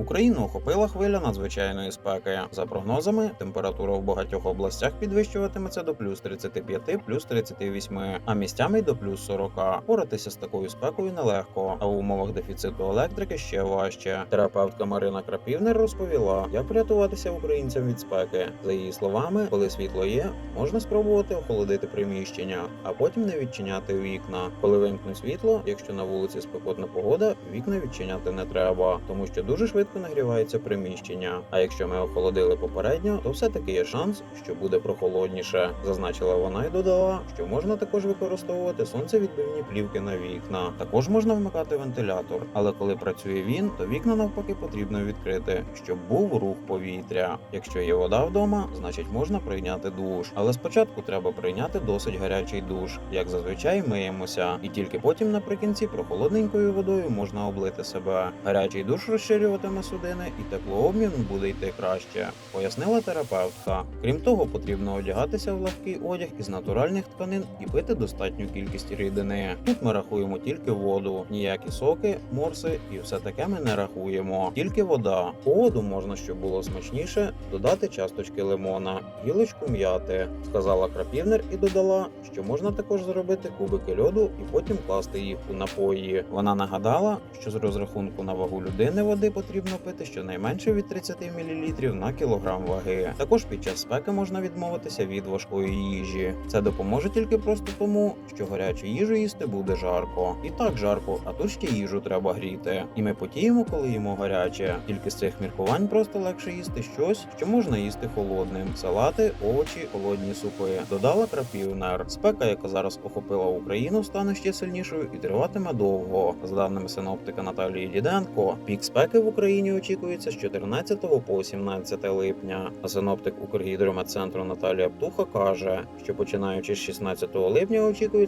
Україну охопила хвиля надзвичайної спеки. За прогнозами, температура в багатьох областях підвищуватиметься до плюс 35, плюс 38, а місцями й до плюс 40. Поратися з такою спекою нелегко, а в умовах дефіциту електрики ще важче. Терапевтка Марина Крапівнер розповіла, як врятуватися українцям від спеки. За її словами, коли світло є, можна спробувати охолодити приміщення, а потім не відчиняти вікна. Коли вимкне світло, якщо на вулиці спекотна погода, вікна відчиняти не треба, тому що дуже швидко нагрівається приміщення. А якщо ми охолодили попередньо, то все-таки є шанс, що буде прохолодніше. Зазначила вона і додала, що можна також використовувати сонцевідбивні плівки на вікна. Також можна вмикати вентилятор, але коли працює він, то вікна навпаки потрібно відкрити, щоб був рух повітря. Якщо є вода вдома, значить можна прийняти душ. Але спочатку треба прийняти досить гарячий душ, як зазвичай миємося, і тільки потім наприкінці прохолодненькою водою можна облити себе. Гарячий душ розширюватиме судини, і теплообмін буде йти краще, пояснила терапевтка. Крім того, потрібно одягатися в легкий одяг із натуральних тканин і пити достатню кількість рідини. Тут ми рахуємо тільки воду, ніякі соки, морси і все таке ми не рахуємо. Тільки вода. У воду можна, щоб було смачніше, додати часточки лимона, гілочку м'яти, сказала крапівнер і додала, що можна також зробити кубики льоду і потім класти їх у напої. Вона нагадала, що з розрахунку на вагу людини води потрібно пити щонайменше від 30 мл на кілограм ваги. Також під час спеки можна відмовитися від важкої їжі. Це допоможе тільки просто тому, що гарячу їжу їсти буде жарко. І так жарко, а тут ще їжу треба гріти. І ми потіємо, коли їмо гаряче. Тільки з цих міркувань просто легше їсти щось, що можна їсти холодним: салати, овочі, холодні супи. Додала крапівнер. Спека, яка зараз охопила Україну, стане ще сильнішою і триватиме довго. За даними синоптика Наталії Діденко, пік спеки в Україні очікується з 14 по 17 липня. А синоптик Укргідрометцентру Наталія Птуха каже, що починаючи з 16 липня очікується